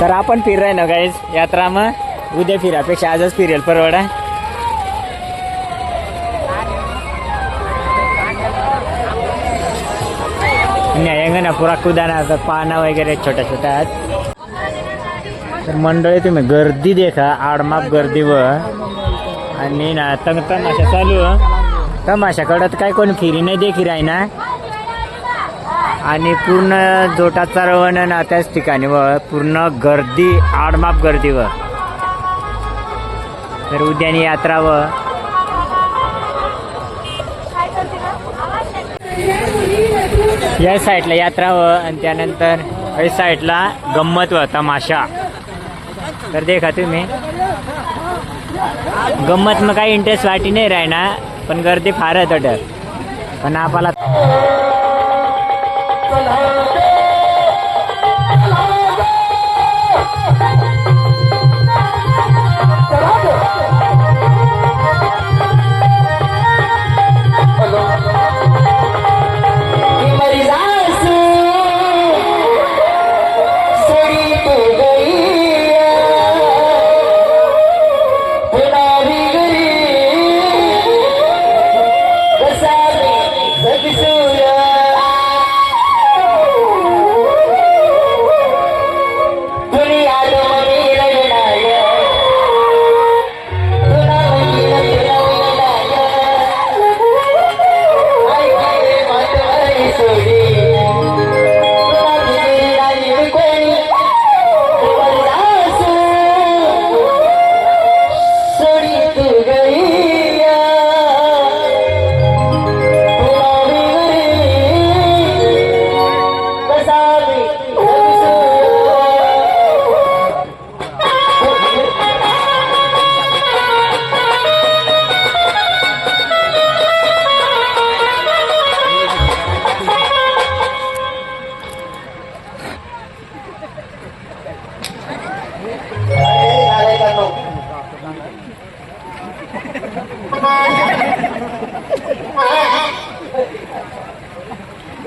तर आपण फिराय ना गाईज यात्रा मग उद्या फिरापेक्षा आजच फिरेल परवडा. ना पुरा कुदाना असतात पाना वगैरे छोट्या छोट्या आहेत. तर मंडळी तुम्ही गर्दी देखा आडमाप गर्दी व आणि ना तंग तमाशा चालू तमाशाकडं तर काय कोणी फिरी नाही देखी राही ना. आणि पूर्ण जोटाचा रवण ना त्याच ठिकाणी व पूर्ण गर्दी आडमाप गर्दी व. तर उद्यानी यात्रा व. या साईडला यात्रा व आणि त्यानंतर या साईडला गंमत व तमाशा. तर देखा तुम्ही. गंमत मग काही इंटरेस्ट वाटी नाही राहणार पण गर्दी फारच वाटत पण Well,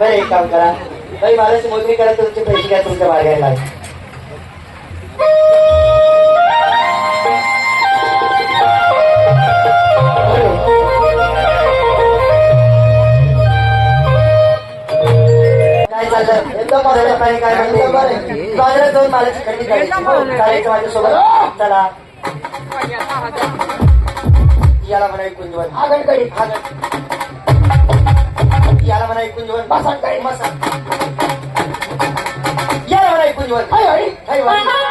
बरं एक काम करा. बाई मला मोजणी करा तुमचे पैसे घ्या तुमच्या म्हणते? बाजारात जाऊन मालाची खरेदी करायची. हो, माझ्यासोबत. चला. याला म्हणा ऐकून जीवन आगणकडे आगण याला म्हणा ऐकून जीवन बसा काही बसा. याला म्हणा ऐकून जीवन हाय हरी हाय हरी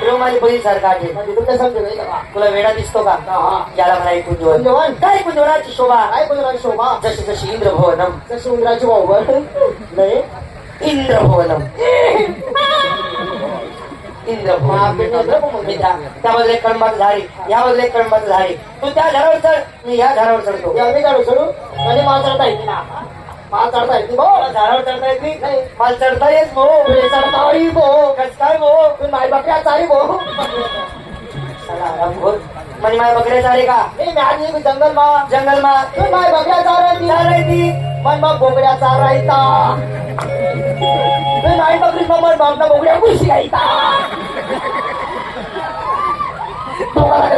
देव माझी बहीण सारखा आहे. म्हणजे तुला समजेल तुला वेडा दिसतो का? याला म्हणा ऐकून जीवन काय कुंजवनाची शोभा? काय कुंजवनाची शोभा? जशी जशी इंद्र भवनम जशी इंद्राची भाऊ नाही. इंद्र भवनम इंद्र त्या बाजूला एक कळंबाचं झाडी या बाजूला एक कळंबाचं झाडी तू त्या झाडावर चढ. मी या झाडावर चढतो. मी झाडावर चढू? चढता येते ना माल चढता येत नाही झाडावर चढता येत नाही. माल चढता येत भाऊ चढता भो भाऊ कस काय भाऊ तू माय बकऱ्या चारी भो म्हणजे माय बकऱ्या चारे का? नाही मी जंगल मा जंगल मा. तू माय बकऱ्या चारायची चारायची मन मग बोकड्या चारायचा तू माय बकरी मग मग बोकड्या खुशी गायचा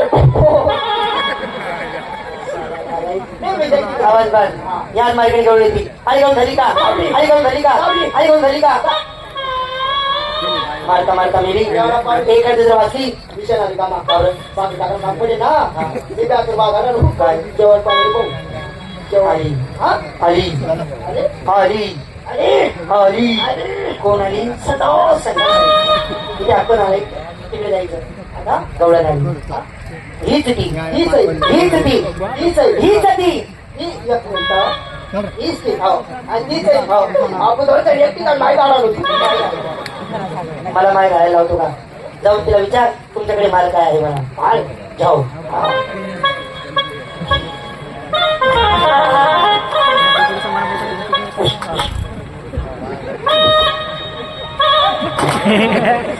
आवाज बस याच मार्केट घेऊन येते आई घेऊन झाली का आई घेऊन झाली का आई घेऊन झाली का मारता मारता मेली एक जर वाचली विषय झाली का मागतावर बाकी टाका सापडे ना ते त्या तर बागाला नको काय जेवण पाणी बघ आली आली आली आली कोण आली सदा सदा तिथे आपण आले तिकडे जायचं आता गवळ्यात आली हीच ती हीच हीच ती हीच हीच ती ही एक मिनिट हीच ती हो आणि तीच हो आपण दोघं एकटी होती मला माय घालायला लावतो का जाऊन तिला विचार तुमच्याकडे माल काय आहे मला माल जाऊ बाई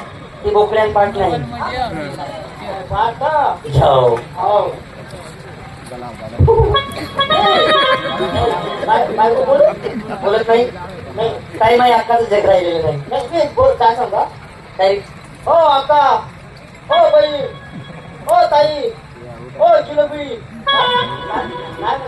ती बोकड्यान पाठ नाही. बोलत नाही. काही नाही अक्काच जग राहिलेलं नाही. बोल काय सांगा काही हो अक्का. हो बाई हो ताई. हो जिलबी. नाही